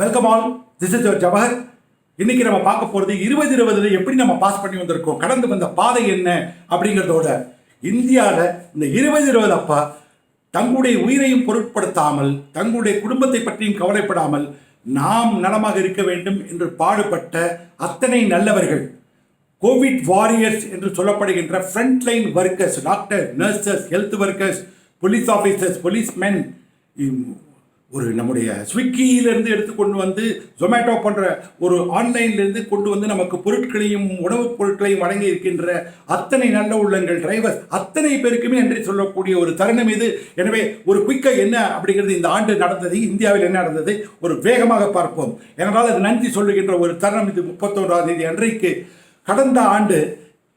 Welcome all this is Jawahar இன்னைக்கு நம்ம பார்க்க போகிறது இருபது இருபதுல எப்படி நம்ம பாஸ் பண்ணி வந்திருக்கோம்? கடந்து வந்த பாதை என்ன? அப்படிங்கிறதோட இந்தியாவில் இந்த இருபது இருபது அப்பா தங்களுடைய உயிரையும் பொருட்படுத்தாமல் தங்களுடைய குடும்பத்தை பற்றியும் கவலைப்படாமல் நாம் நலமாக இருக்க வேண்டும் என்று பாடுபட்ட அத்தனை நல்லவர்கள். கோவிட் வாரியர்ஸ் என்று சொல்லப்படுகின்ற frontline workers doctor nurses health workers police officers policemen ஒரு நம்முடைய ஸ்விக்கியிலேருந்து எடுத்து கொண்டு வந்து ஜொமேட்டோ போன்ற ஒரு ஆன்லைன்லேருந்து கொண்டு வந்து நமக்கு பொருட்களையும் உணவுப் பொருட்களையும் வழங்கி இருக்கின்ற அத்தனை நல்ல உள்ளங்கள் டிரைவர்ஸ் அத்தனை பேருக்குமே நன்றி சொல்லக்கூடிய ஒரு தருணம் இது. எனவே ஒரு குயிக்காக என்ன அப்படிங்கிறது இந்த ஆண்டு நடந்தது இந்தியாவில் என்ன நடந்தது ஒரு வேகமாக பார்ப்போம். ஏனென்றால் அது நன்றி சொல்லுகின்ற ஒரு தருணம் இது முப்பத்தொன்றாம் தேதி அன்றைக்கு. கடந்த ஆண்டு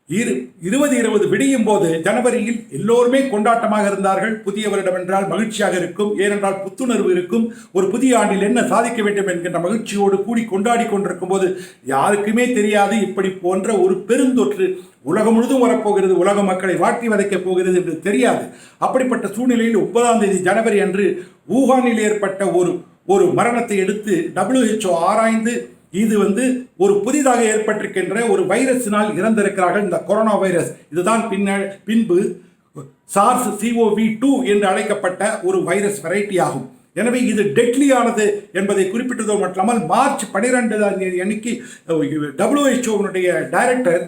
இரு இருபது இருபது விடியும் போது ஜனவரியில் எல்லோருமே கொண்டாட்டமாக இருந்தார்கள். புதிய வருடம் என்றால் மகிழ்ச்சியாக இருக்கும். ஏனென்றால் புத்துணர்வு இருக்கும். ஒரு புதிய ஆண்டில் என்ன சாதிக்க வேண்டும் என்கின்ற மகிழ்ச்சியோடு கூடி கொண்டாடி கொண்டிருக்கும் போது யாருக்குமே தெரியாது. இப்படி போன்ற ஒரு பெருந்தொற்று உலகம் முழுதும் வரப்போகிறது. உலக மக்களை வாட்டி வதைக்கப் போகிறது என்று தெரியாது. அப்படிப்பட்ட சூழ்நிலையில் ஒன்பதாம் தேதி ஜனவரி அன்று வூகானில் ஏற்பட்ட ஒரு ஒரு மரணத்தை எடுத்து டபிள்யூஹெச்ஓ ஆராய்ந்து இது வந்து ஒரு புதிதாக ஏற்பட்டிருக்கின்ற ஒரு வைரஸினால் இறந்திருக்கிறார்கள் இந்த கொரோனா வைரஸ். இதுதான் பின்ன பின்பு சார்ஸ் சிஓவி டூ என்று அழைக்கப்பட்ட ஒரு வைரஸ் வெரைட்டி ஆகும். எனவே இது டெட்லியானது என்பதை குறிப்பிட்டதோ மட்டுமல்லாமல் மார்ச் பனிரெண்டாம் தேதி அன்னைக்கு டபிள்யூஹெச்ஓனுடைய டைரக்டர்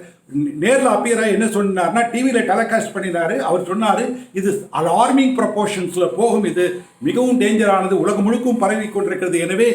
நேரில் அப்பியராக என்ன சொன்னார்னா டிவியில் டெலிகாஸ்ட் பண்ணினார். அவர் சொன்னார் இது அலார்மிங் ப்ரப்போர்ஷன்ஸில் போகும். இது மிகவும் டேஞ்சரானது உலகம் முழுக்கும் பரவி கொண்டிருக்கிறது. எனவே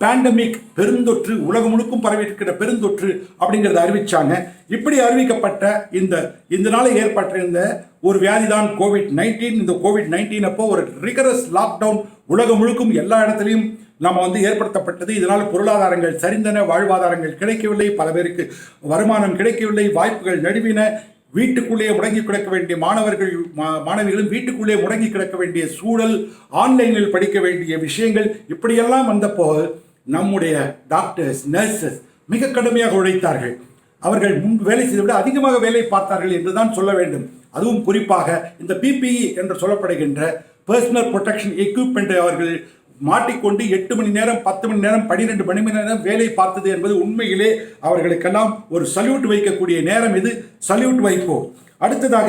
பேண்டமிக் பெருந்தொற்று உலகம் முழுக்கும் பரவி பெருந்தொற்று அப்படிங்கிறத அறிவிச்சாங்க. இப்படி அறிவிக்கப்பட்ட இந்த இந்த ஏற்பட்டிருந்த ஒரு வியாதி தான் கோவிட் நைன்டீன் இந்த கோவிட் நைன்டீன் அப்போ ஒரு ரிகரஸ் லாக்டவுன் உலகம் முழுக்கும் எல்லா இடத்துலையும் நம்ம வந்து ஏற்படுத்தப்பட்டது. இதனால் பொருளாதாரங்கள் சரிந்தன வாழ்வாதாரங்கள் கிடைக்கவில்லை. பல பேருக்கு வருமானம் கிடைக்கவில்லை. வாய்ப்புகள் நடுவின வீட்டுக்குள்ளேயே முடங்கி கிடக்க வேண்டிய மாணவர்கள் மா- மாணவிகளும் வீட்டுக்குள்ளே முடங்கி கிடக்க வேண்டிய சூழல் ஆன்லைனில் படிக்க வேண்டிய விஷயங்கள் இப்படியெல்லாம் வந்தப்போ நம்முடைய டாக்டர்ஸ் நர்சஸ் மிக கடுமையாக உழைத்தார்கள். அவர்கள் முன்பு வேலை செய்ததை விட அதிகமாக வேலை பார்த்தார்கள் என்று தான் சொல்ல வேண்டும். அதுவும் குறிப்பாக இந்த பிபிஇ என்று சொல்லப்படுகின்ற பர்சனல் ப்ரொடெக்ஷன் எக்யூப்மெண்ட் அவர்கள் மாட்டிக்கொண்டு எட்டு மணி நேரம் பத்து மணி நேரம் பன்னிரெண்டு மணி நேரம் வேலை பார்த்தது என்பது உண்மையிலே அவர்களுக்கெல்லாம் ஒரு சல்யூட் வைக்கக்கூடிய நேரம் இது. சல்யூட் வைப்போம். அடுத்ததாக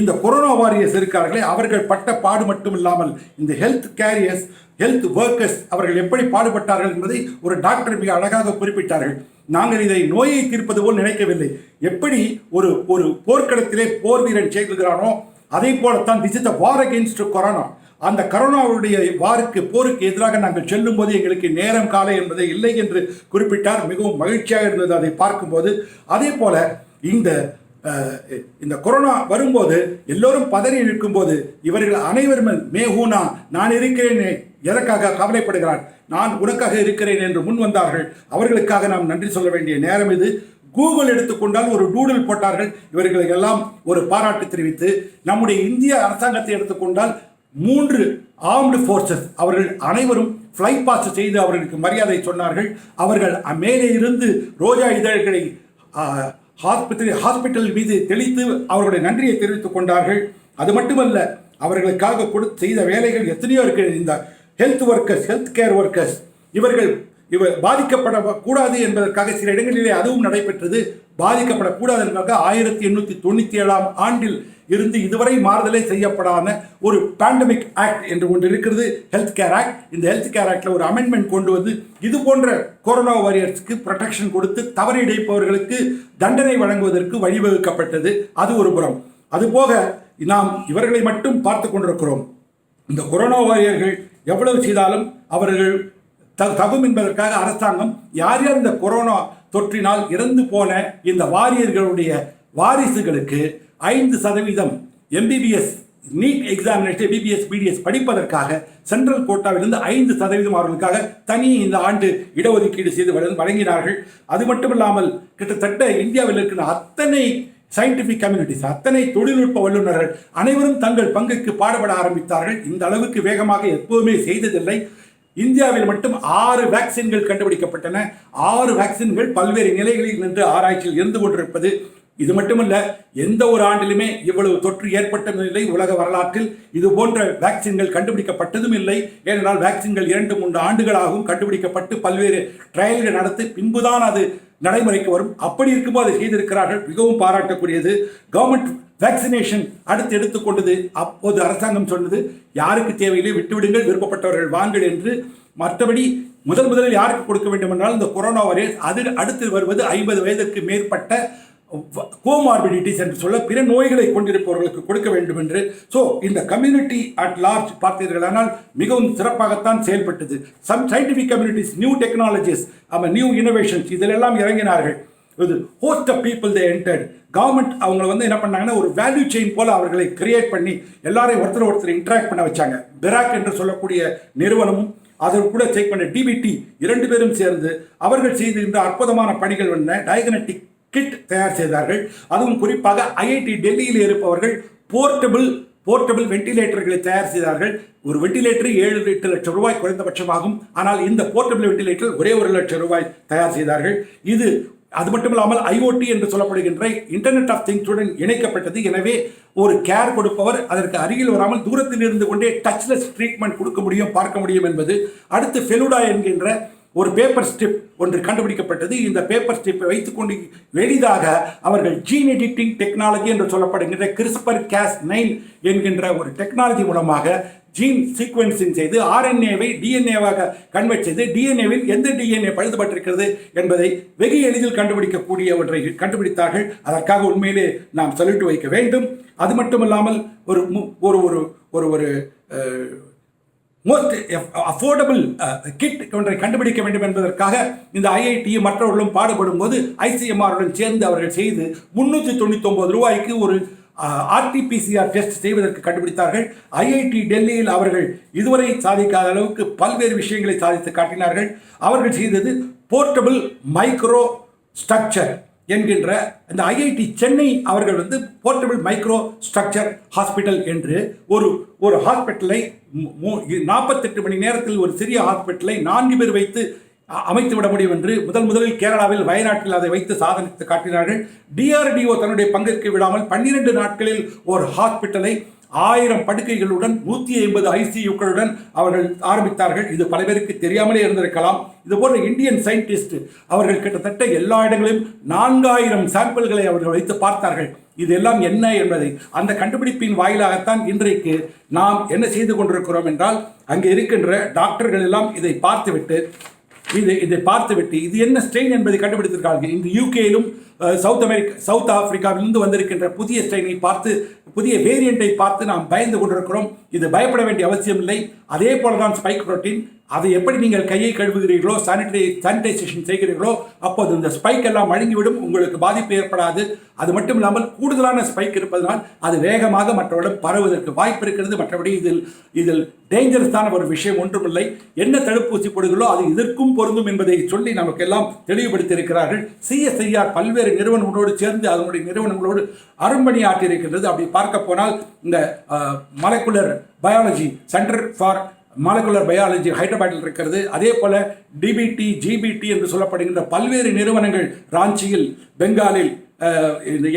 இந்த கொரோனா வாரியர்ஸ் இருக்கார்களே அவர்கள் பட்ட பாடு மட்டும் இல்லாமல் இந்த ஹெல்த் கேரியர்ஸ் ஹெல்த் ஒர்க்கர்ஸ் அவர்கள் எப்படி பாடுபட்டார்கள் என்பதை ஒரு டாக்டர் மிக அழகாக குறிப்பிட்டார்கள். நாங்கள் இதை நோயை தீர்ப்பது போல் நினைக்கவில்லை. எப்படி ஒரு ஒரு போர்க்களத்திலே போர் வீரன் செய்துகிறானோ அதே போலத்தான் this is the war against corona அந்த கரோனாவுடைய வாருக்கு போருக்கு எதிராக நாங்கள் செல்லும் போது எங்களுக்கு நேரம் காலை என்பதை இல்லை என்று குறிப்பிட்டார். மிகவும் மகிழ்ச்சியாக இருந்தது அதை பார்க்கும்போது. அதே போல இந்த இந்த கொரோனா வரும்போது எல்லோரும் பதறி நிற்கும்போது இவர்கள் அனைவரும் மேகூனா நான் இருக்கிறேன். எதற்காக கவலைப்படுகிறான் நான் உனக்காக இருக்கிறேன் என்று முன் வந்தார்கள். அவர்களுக்காக நாம் நன்றி சொல்ல வேண்டிய நேரம் இது. கூகுள் எடுத்துக்கொண்டால் ஒரு டூடில் போட்டார்கள். இவர்களுக்கெல்லாம் ஒரு பாராட்டு தெரிவித்து நம்முடைய இந்திய அரசாங்கத்தை எடுத்துக்கொண்டால் மூன்று ஆர்ம்டு ஃபோர்ஸஸ் அவர்கள் அனைவரும் ஃப்ளை பாஸ் செய்து அவர்களுக்கு மரியாதை சொன்னார்கள். அவர்கள் மேலே இருந்து ரோஜா இதழ்களை ஹாஸ்பிட்டல் ஹாஸ்பிட்டல் மீது தெளித்து அவர்களுடைய நன்றியை தெரிவித்துக் கொண்டார்கள். அது மட்டுமல்ல அவர்களுக்காக கொடுத்து செய்த வேலைகள் எத்தனையோ இருக்கிறது இந்த health workers health care workers இவர்கள் இவர் பாதிக்கப்படக்கூடாது என்பதற்காக சில இடங்களிலே அதுவும் நடைபெற்றது. பாதிக்கப்படக்கூடாது என்பதற்காக ஆயிரத்தி எண்ணூற்றி தொண்ணூற்றி ஏழாம் ஆண்டில் இருந்து இதுவரை மாறுதலே செய்யப்படாத ஒரு பேண்டமிக் ஆக்ட் என்று ஒன்று இருக்கிறது ஹெல்த் கேர் ஆக்ட் இந்த ஹெல்த் கேர் ஆக்டில் ஒரு அமெண்ட்மெண்ட் கொண்டு வந்து இது போன்ற கொரோனா வாரியர்ஸ்க்கு ப்ரொடெக்ஷன் கொடுத்து தவறு இடைப்பவர்களுக்கு தண்டனை வழங்குவதற்கு வழிவகுக்கப்பட்டது. அது ஒரு புறம். அதுபோக நாம் இவர்களை மட்டும் பார்த்து கொண்டிருக்கிறோம். இந்த கொரோனா வாரியர்கள் எவ்வளவு செய்தாலும் அவர்கள் த- தகும் என்பதற்காக அரசாங்கம் யார் யார் இந்த கொரோனா தொற்றினால் இறந்து போன இந்த வாரியர்களுடைய வாரிசுகளுக்கு ஐந்து சதவீதம் MBBS NEET examination BBS BDS படிப்பதற்காக சென்ட்ரல் கோட்டாவிலிருந்து ஐந்து சதவீதம் அவர்களுக்காக தனி இந்த ஆண்டு இடஒதுக்கீடு செய்து வழங்கினார்கள். அது மட்டுமில்லாமல் கிட்டத்தட்ட இந்தியாவில் இருக்கிற அத்தனை சயின்டிஃபிக் கம்யூனிட்டிஸ் அத்தனை தொழில்நுட்ப வல்லுநர்கள் அனைவரும் தங்கள் பங்குக்கு பாடுபட ஆரம்பித்தார்கள். இந்த அளவுக்கு வேகமாக எப்போதுமே செய்ததில்லை. இந்தியாவில் மட்டும் ஆறு வேக்சின்கள் கண்டுபிடிக்கப்பட்டன. ஆறு வேக்சின்கள் பல்வேறு நிலைகளில் நின்று ஆராய்ச்சியில் இருந்து கொண்டிருப்பது இது மட்டுமல்ல எந்த ஒரு ஆண்டிலுமே இவ்வளவு தொற்று ஏற்பட்டதும் இல்லை உலக வரலாற்றில் இது போன்ற வேக்சின்கள் கண்டுபிடிக்கப்பட்டதும் இல்லை. ஏனென்றால் வேக்சின்கள் இரண்டு மூன்று ஆண்டுகளாகவும் கண்டுபிடிக்கப்பட்டு பல்வேறு ட்ரையல்கள் நடத்தி பின்புதான் அது நடைமுறைக்கு வரும். அப்படி இருக்கும்போது அதை செய்திருக்கிறார்கள். மிகவும் பாராட்டக்கூடியது. கவர்மெண்ட் வேக்சினேஷன் அடுத்து எடுத்துக்கொண்டது அப்போது அரசாங்கம் சொன்னது யாருக்கு தேவையில்லை விட்டுவிடுங்கள் விருப்பப்பட்டவர்கள் வாங்கள் என்று. மற்றபடி முதல் முதலில் யாருக்கு கொடுக்க வேண்டும் என்றால் இந்த கொரோனா வைரஸ் அது அடுத்து வருவது ஐம்பது வயதிற்கு மேற்பட்ட கோமார்பிடிட்டிஸ் என்று சொல்ல பிற நோய்களை கொண்டிருப்பவர்களுக்கு கொடுக்க வேண்டும் என்று ஸோ இந்த கம்யூனிட்டி அட் லார்ஜ் பார்த்தீர்களானால் மிகவும் சிறப்பாகத்தான் செயல்பட்டது. Some scientific communities new technologies அவன் நியூ இனோவேஷன்ஸ் இதிலெல்லாம் இறங்கினார்கள். இது host of people they entered government அவங்க வந்து என்ன பண்ணாங்கன்னா ஒரு வேல்யூ செயின் போல் அவர்களை கிரியேட் பண்ணி எல்லாரையும் ஒருத்தர் ஒருத்தர் இன்ட்ராக்ட் பண்ண வச்சாங்க. பெராக் என்று சொல்லக்கூடிய நிறுவனமும் அதற்கு கூட செக் பண்ண டிபிடி இரண்டு பேரும் சேர்ந்து அவர்கள் செய்திருந்த அற்புதமான பணிகள் என்ன? டயக்னட்டிக் கிட் தயார் செய்தார்கள். அதுவும் குறிப்பாக ஐஐடி டெல்லியில் இருப்பவர்கள் போர்ட்டபிள் போர்ட்டபிள் வெண்டிலேட்டர்களை தயார் செய்தார்கள். ஒரு வெண்டிலேட்டர் ஏழு எட்டு லட்சம் ரூபாய் குறைந்தபட்சமாகும். ஆனால் இந்த போர்ட்டபிள் வெண்டிலேட்டர் ஒரே ஒரு லட்சம் ரூபாய் தயார் செய்தார்கள். இது அது மட்டும் இல்லாமல் ஐஓடி என்று சொல்லப்படுகின்ற இன்டர்நெட் ஆஃப் திங்ஸுடன் இணைக்கப்பட்டது. எனவே ஒரு கேர் கொடுப்பவர் அதற்கு அருகில் வராமல் தூரத்தில் இருந்து கொண்டே டச்லெஸ் ட்ரீட்மெண்ட் கொடுக்க முடியும் பார்க்க முடியும் என்பது. அடுத்து ஃபெலுடா என்கின்ற ஒரு பேப்பர் ஸ்ட்ரிப் ஒன்று கண்டுபிடிக்கப்பட்டது. இந்த பேப்பர் ஸ்ட்ரிப்பை வைத்துக்கொண்டு எளிதாக அவர்கள் ஜீன் எடிட்டிங் டெக்னாலஜி என்று சொல்லப்படுகின்ற கிறிஸ்பர் கேஸ் நைன் என்கின்ற ஒரு டெக்னாலஜி மூலமாக ஜீன் சீக்வன்சிங் செய்து ஆர்என்ஏவை டிஎன்ஏவாக கன்வெர்ட் செய்து டிஎன்ஏவில் எந்த டிஎன்ஏ பழுதுபட்டிருக்கிறது என்பதை வெகு எளிதில் கண்டுபிடிக்கக்கூடிய ஒன்றை கண்டுபிடித்தார்கள். அதற்காக உண்மையிலே நாம் சல்யூட் வைக்க வேண்டும். அது மட்டுமல்லாமல் ஒரு மு- ஒரு ஒரு ஒரு ஒரு மோஸ்ட் அஃபோர்டபுள் கிட் ஒன்றை கண்டுபிடிக்க வேண்டும் என்பதற்காக இந்த ஐஐடி மற்றவர்களும் பாடுபடும் போது ஐசிஎம்ஆருடன் சேர்ந்து அவர்கள் செய்து முன்னூற்றி ஒம்பது ரூபாய்க்கு ஒரு uh, ஆர்டிபிசிஆர் டெஸ்ட் செய்வதற்கு கண்டுபிடித்தார்கள். ஐஐடி டெல்லியில் அவர்கள் இதுவரை சாதிக்காத அளவுக்கு பல்வேறு விஷயங்களை சாதித்து காட்டினார்கள். அவர்கள் செய்தது போர்ட்டபிள் மைக்ரோ ஸ்ட்ரக்சர் என்கின்ற இந்த ஐஐடி சென்னை அவர்கள் வந்து போர்ட்டபிள் மைக்ரோ ஸ்ட்ரக்சர் ஹாஸ்பிட்டல் என்று ஒரு ஒரு ஹாஸ்பிட்டலை நாற்பத்தெட்டு மணி நேரத்தில் ஒரு சிறிய ஹாஸ்பிட்டலை நான்கு பேர் வைத்து அமைத்து விட முடியும் என்று முதல் முதலில் கேரளாவில் வயநாட்டில் அதை வைத்து சாதனித்து காட்டினார்கள். டிஆர்டிஓ தன்னுடைய பங்கிற்கு விடாமல் பன்னிரண்டு நாட்களில் ஒரு ஹாஸ்பிட்டலை ஆயிரம் படுக்கைகளுடன் நூற்றி ஐம்பது ஐசியூக்களுடன் அவர்கள் ஆரம்பித்தார்கள். இது பல பேருக்கு தெரியாமலே இருந்திருக்கலாம். இது போன்ற இந்தியன் சயின்டிஸ்ட் அவர்கள் கிட்டத்தட்ட எல்லா இடங்களிலும் நான்காயிரம் சாம்பிள்களை அவர்கள் வைத்து பார்த்தார்கள். இதெல்லாம் என்ன என்பதை. அந்த கண்டுபிடிப்பின் வாயிலாகத்தான் இன்றைக்கு நாம் என்ன செய்து கொண்டிருக்கிறோம் என்றால் அங்கே இருக்கின்ற டாக்டர்கள் எல்லாம் இதை பார்த்துவிட்டு இதை இதை பார்த்துவிட்டு இது என்ன ஸ்ட்ரெயின் என்பதை கண்டுபிடித்திருக்கார்கள். இன்று யூகேயிலும் சவுத் அமெரிக்கா சவுத் ஆப்பிரிக்காவிலிருந்து வந்திருக்கின்ற புதிய ஸ்ட்ரெயினை பார்த்து புதிய வேரியண்ட்டை பார்த்து நாம் பயந்து கொண்டிருக்கிறோம். இது பயப்பட வேண்டிய அவசியம் இல்லை அதே போல தான் ஸ்பைக் புரோட்டீன் அதை எப்படி நீங்கள் கையை கழுவுகிறீர்களோ சானிடை சானிடைசேஷன் செய்கிறீர்களோ அப்போது இந்த ஸ்பைக் எல்லாம் அழுங்கிவிடும் உங்களுக்கு பாதிப்பு ஏற்படாது. அது மட்டும் இல்லாமல் கூடுதலான ஸ்பைக் இருப்பதனால் அது வேகமாக மற்றவரிடம் பரவுவதற்கு வாய்ப்பு இருக்கிறது. மற்றபடி இதில் இதில் டேஞ்சரஸான ஒரு விஷயம் ஒன்றுமில்லை. என்ன தடுப்பூசி போடுகிறோ அது இதற்கும் பொருந்தும் என்பதை சொல்லி நமக்கெல்லாம் தெளிவுபடுத்தியிருக்கிறார்கள். சிஎஸ்ஐஆர் பல்வேறு நிறுவனங்களோடு சேர்ந்து அதனுடைய நிறுவனங்களோடு அரும்பணி ஆற்றியிருக்கின்றது. அப்படி பார்க்க போனால் இந்த molecular biology centre for molecular biology ஹைதராபாத்தில் இருக்கிறது. அதே போல் டிபிடி ஜிபிடி என்று சொல்லப்படுகின்ற பல்வேறு நிறுவனங்கள் ராஞ்சியில் பெங்காலில்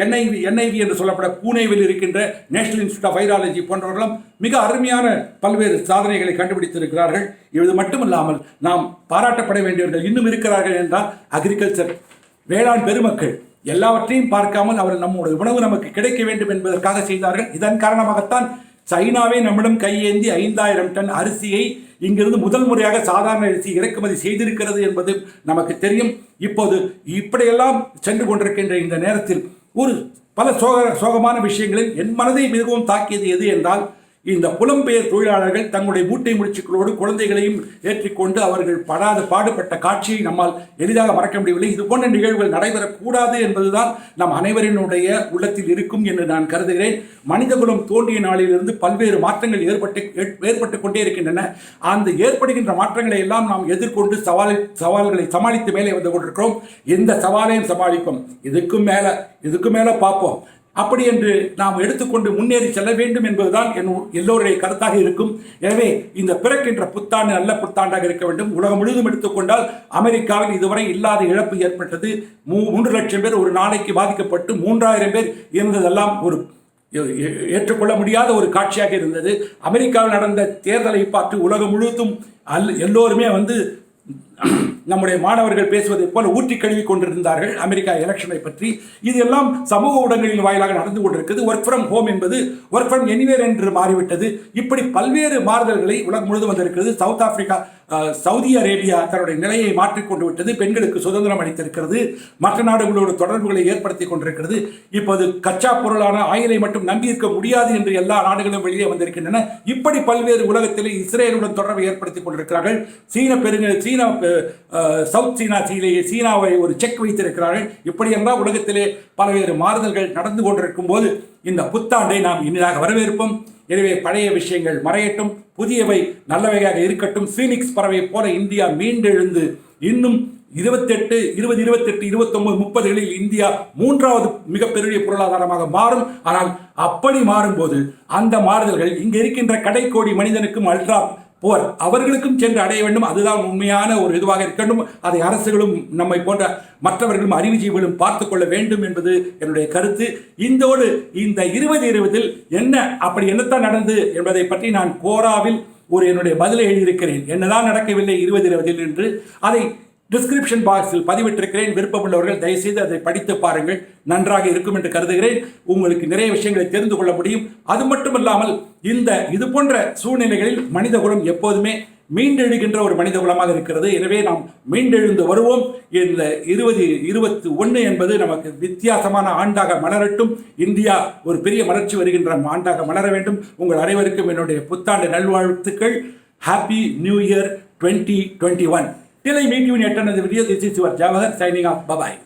என்ஐவி என்ஐவி என்று சொல்லப்பட பூனேவில் இருக்கின்ற நேஷனல் இன்ஸ்டியூட் ஆஃப் வைராலஜி போன்றவர்களும் மிக அருமையான பல்வேறு சாதனைகளை கண்டுபிடித்திருக்கிறார்கள். இது மட்டுமல்லாமல் நாம் பாராட்டப்பட வேண்டியவர்கள் இன்னும் இருக்கிறார்கள் என்றால் அக்ரிகல்ச்சர் வேளாண் பெருமக்கள் எல்லாவற்றையும் பார்க்காமல் அவர் நம்முடைய உணவு நமக்கு கிடைக்க வேண்டும் என்பதற்காக செய்தார்கள். இதன் காரணமாகத்தான் சைனாவே நம்மிடம் கையேந்தி ஐந்தாயிரம் டன் அரிசியை இங்கிருந்து முதல் முறையாக சாதாரண அரிசி இறக்குமதி செய்திருக்கிறது என்பது நமக்கு தெரியும். இப்போது இப்படியெல்லாம் சென்று கொண்டிருக்கின்ற இந்த நேரத்தில் ஒரு பல சோக சோகமான விஷயங்களில் என் மனதை மிகவும் தாக்கியது எது என்றால் இந்த புலம்பெயர் தொழிலாளர்கள் தங்களுடைய மூட்டை முடிச்சுக்களோடு குழந்தைகளையும் ஏற்றிக்கொண்டு அவர்கள் படாத பாடுபட்ட காட்சியை நம்மால் எளிதாக மறக்க முடியவில்லை. இது போன்ற நிகழ்வுகள் நடைபெறக்கூடாது என்பதுதான் நம் அனைவரினுடைய உள்ளத்தில் இருக்கும் என்று நான் கருதுகிறேன். மனிதகுலம் தோன்றிய நாளிலிருந்து பல்வேறு மாற்றங்கள் ஏற்பட்டு ஏற்- ஏற்பட்டு கொண்டே இருக்கின்றன. அந்த ஏற்படுகின்ற மாற்றங்களை எல்லாம் நாம் எதிர்கொண்டு சவாலை சவால்களை சமாளித்து மேலே வந்து கொண்டிருக்கிறோம். எந்த சவாலையும் சமாளிப்போம். இதுக்கும் மேலே இதுக்கும் மேலே பார்ப்போம். அப்படி என்று நாம் எடுத்துக்கொண்டு முன்னேறி செல்ல வேண்டும் என்பதுதான் என் எல்லோருடைய கருத்தாக இருக்கும். எனவே இந்த பிறக்கின்ற புத்தாண்டு நல்ல புத்தாண்டாக இருக்க வேண்டும். உலகம் முழுவதும் எடுத்துக்கொண்டால் அமெரிக்காவில் இதுவரை இல்லாத இழப்பு ஏற்பட்டது. மூ- மூன்று லட்சம் பேர் ஒரு நாளைக்கு பாதிக்கப்பட்டு மூன்றாயிரம் பேர் இருந்ததெல்லாம் ஒரு ஏ- ஏற்றுக்கொள்ள முடியாத ஒரு காட்சியாக இருந்தது. அமெரிக்காவில் நடந்த தேர்தலை பார்த்து உலகம் முழுவதும் அல் எல்லோருமே வந்து நம்முடைய மாணவர்கள் பேசுவதைப் போல ஊற்றி கழுவி கொண்டிருந்தார்கள். அமெரிக்கா எலெக்ஷனை பற்றி. இது எல்லாம் சமூக ஊடகங்களின் வாயிலாக நடந்து கொண்டிருக்கிறது. ஒர்க் ஃப்ரம் ஹோம் என்பது ஒர்க் ஃப்ரம் எனிவேர் என்று மாறிவிட்டது. இப்படி பல்வேறு மாறுதல்களை உலகம் முழுவதும் வந்திருக்கிறது. சவுத் ஆப்பிரிக்கா சவுதி அரேபியா தன்னுடைய நிலையை மாற்றிக்கொண்டு விட்டது. பெண்களுக்கு சுதந்திரம் அளித்திருக்கிறது. மற்ற நாடுகளோடு தொடர்புகளை ஏற்படுத்தி கொண்டிருக்கிறது. இப்போது கச்சா பொருளான ஆயிலை மட்டும் நம்பியிருக்க முடியாது என்று எல்லா நாடுகளும் வெளியே வந்திருக்கின்றன. இப்படி பல்வேறு உலகத்திலே இஸ்ரேலுடன் தொடர்பை ஏற்படுத்தி கொண்டிருக்கிறார்கள். சீன பெருங்க சீன அஹ், சவுத் சீனா சீலையை சீனாவை ஒரு செக் வைத்திருக்கிறார்கள். இப்படியெல்லாம் உலகத்திலே பல்வேறு மாறுதல்கள் நடந்து கொண்டிருக்கும் போது இந்த புத்தாண்டை நாம் இனிதாக வரவேற்போம். எனவே பழைய விஷயங்கள் மறையட்டும். புதியவை நல்லவையாக இருக்கட்டும். ஃபீனிக்ஸ் பறவை போல இந்தியா மீண்டெழுந்து இன்னும் இருபத்தெட்டு இருபது இருபத்தெட்டு இருபத்தொன்பது முப்பதுகளில் இந்தியா மூன்றாவது மிகப்பெரிய பொருளாதாரமாக மாறும். ஆனால் அப்படி மாறும்போது அந்த மாறுதல்கள் இங்கே இருக்கின்ற கடைக்கோடி மனிதனுக்கும் அல்ட்ரா போர். அவர்களுக்கும் சென்று அடைய வேண்டும். அதுதான் உண்மையான ஒரு இதுவாக இருக்கட்டும். அதை அரசுகளும் நம்மை போன்ற மற்றவர்களும் அறிவுஜீவிகளும் பார்த்து கொள்ள வேண்டும் என்பது என்னுடைய கருத்து. இந்தோடு இந்த இருபது இருபதில் என்ன அப்படி என்னத்தான் நடந்து என்பதை பற்றி நான் கோராவில் ஒரு என்னுடைய பதிலை எழுதியிருக்கிறேன். என்னதான் நடக்கவில்லை இருபது இருபதில் என்று. அதை டிஸ்கிரிப்ஷன் பாக்ஸில் பதிவிட்டிருக்கிறேன். விருப்பமுள்ளவர்கள் தயவுசெய்து அதை படித்து பாருங்கள். நன்றாக இருக்கும் என்று கருதுகிறேன். உங்களுக்கு நிறைய விஷயங்களை தெரிந்து கொள்ள முடியும். அது மட்டுமல்லாமல் இந்த இது போன்ற சூழ்நிலைகளில் மனிதகுலம் எப்போதுமே மீண்டெழுகின்ற ஒரு மனித குலமாக இருக்கிறது. எனவே நாம் மீண்டெழுந்து வருவோம். இந்த இருபது இருபத்தி ஒன்று என்பது நமக்கு வித்தியாசமான ஆண்டாக மலரட்டும். இந்தியா ஒரு பெரிய மலர்ச்சி வருகின்ற ஆண்டாக மலர வேண்டும். உங்கள் அனைவருக்கும் என்னுடைய புத்தாண்டு நல்வாழ்த்துக்கள். Happy new year twenty twenty one Till I meet you in yet another video, this is your Jawahar signing off. Bye bye.